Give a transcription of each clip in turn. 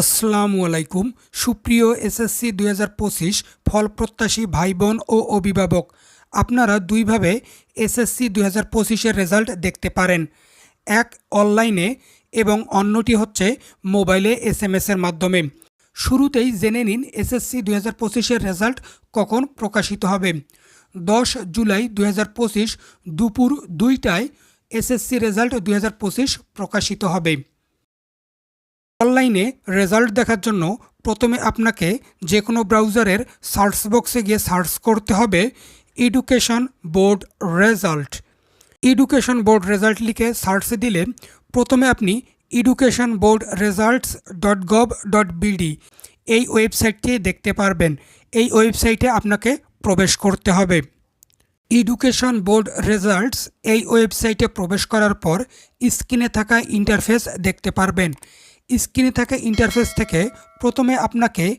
আসসালামু আলাইকুম। সুপ্রিয় এসএসসি দুই হাজার পঁচিশ ফল প্রত্যাশী ভাই বোন ও অভিভাবক, আপনারা দুইভাবে এসএসসি দুই হাজার পঁচিশের রেজাল্ট দেখতে পারেন। এক, অনলাইনে এবং অন্যটি হচ্ছে মোবাইলে এস এম এসের মাধ্যমে। শুরুতেই জেনে নিন এসএসসি দুই হাজার পঁচিশের রেজাল্ট কখন প্রকাশিত হবে। দশ জুলাই দুই হাজার পঁচিশ দুপুর দুইটায় এসএসসি রেজাল্ট দুই হাজার পঁচিশ প্রকাশিত হবে। অনলাইনে রেজাল্ট দেখার জন্য প্রথমে আপনাকে যে কোনো ব্রাউজারের সার্চ বক্সে গিয়ে সার্চ করতে হবে education board result. Education board result লিখে সার্চ দিলে প্রথমে আপনি education board results dot gov dot BD এই ওয়েবসাইটটি দেখতে পারবেন। এই ওয়েবসাইটে আপনাকে প্রবেশ করতে হবে। এডুকেশন বোর্ড রেজাল্টস এই ওয়েবসাইটে প্রবেশ করার পর স্ক্রিনে থাকা ইন্টারফেস দেখতে পারবেন। স্ক্রিনে থাকা ইন্টারফেস থেকে প্রথমে আপনাকে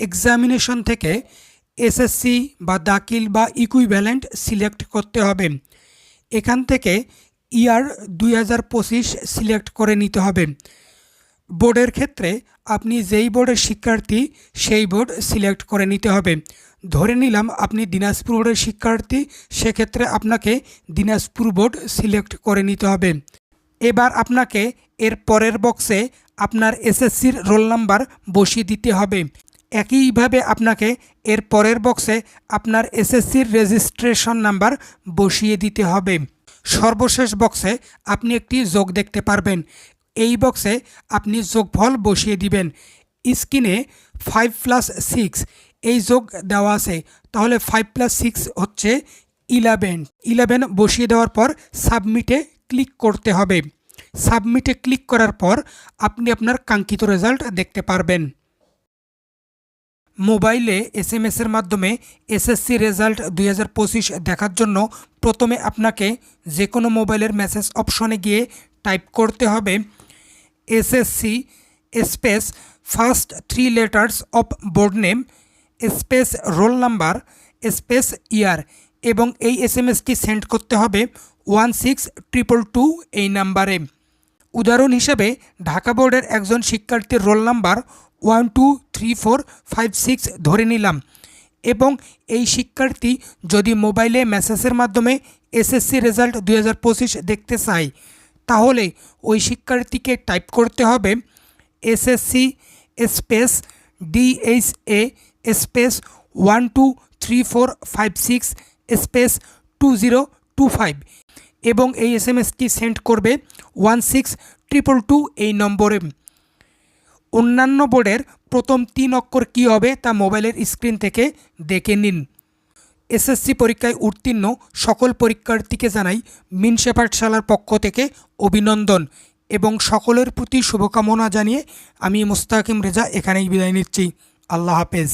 এক্সামিনেশন থেকে এসএসসি বা দাখিল বা ইকুইভ্যালেন্ট সিলেক্ট করতে হবে। এখান থেকে ইয়ার দুই হাজার পঁচিশ সিলেক্ট করে নিতে হবে। বোর্ডের ক্ষেত্রে আপনি যেই বোর্ডের শিক্ষার্থী, সেই বোর্ড সিলেক্ট করে নিতে হবে। ধরে নিলাম আপনি দিনাজপুর বোর্ডের শিক্ষার্থী, সেক্ষেত্রে আপনাকে দিনাজপুর বোর্ড সিলেক্ট করে নিতে হবে। এবার আপনাকে এর পরের বক্সে আপনার এসএসসির রোল নাম্বার বসিয়ে দিতে হবে। একইভাবে আপনাকে এর পরের বক্সে আপনার এসএসসির রেজিস্ট্রেশন নাম্বার বসিয়ে দিতে হবে। সর্বশেষ বক্সে আপনি একটি যোগ দেখতে পারবেন। এই বক্সে আপনি যোগফল বসিয়ে দিবেন। স্ক্রিনে ফাইভ প্লাস সিক্স এই যোগ দেওয়া আছে। তাহলে ফাইভ প্লাস সিক্স হচ্ছে ইলেভেন ইলেভেন বসিয়ে দেওয়ার পর সাবমিটে ক্লিক করতে হবে। সাবমিটে ক্লিক করার পর আপনি আপনার কাঙ্ক্ষিত রেজাল্ট দেখতে পারবেন। মোবাইলে এস এম এসের মাধ্যমে এসএসসি রেজাল্ট দুই হাজার পঁচিশ দেখার জন্য প্রথমে আপনাকে যে কোনো মোবাইলের মেসেজ অপশনে গিয়ে টাইপ করতে হবে। SSC space first three letters of board name space roll number space year এবং এই এস এম এসটি সেন্ড করতে হবে। ওয়ান সিক্স ট্রিপল টু এই নাম্বারে। উদাহরণ হিসেবে ঢাকা বোর্ডের একজন শিক্ষার্থীর roll number one two three four five six ধরে নিলাম। এবং এই শিক্ষার্থী যদি মোবাইলে মেসেজের মাধ্যমে এসএসসি রেজাল্ট দু হাজার পঁচিশ দেখতে চায়, তাহলে ওই শিক্ষার্থীকে টাইপ করতে হবে SSC space DHA space one two three four five six space two zero two five এবং এই এস এম এসটি সেন্ড করবে ওয়ান সিক্স ট্রিপল টু এই নম্বরে। অন্যান্য বোর্ডের প্রথম তিন অক্ষর কী হবে তা মোবাইলের স্ক্রিন থেকে দেখে নিন। এসএসসি পরীক্ষায় উত্তীর্ণ সকল পরীক্ষার্থীকে জানাই মিনসে পাঠশালার পক্ষ থেকে অভিনন্দন এবং সকলের প্রতি শুভকামনা জানিয়ে আমি মুস্তাকিম রেজা এখানেই বিদায় নিচ্ছি। আল্লাহ হাফেজ।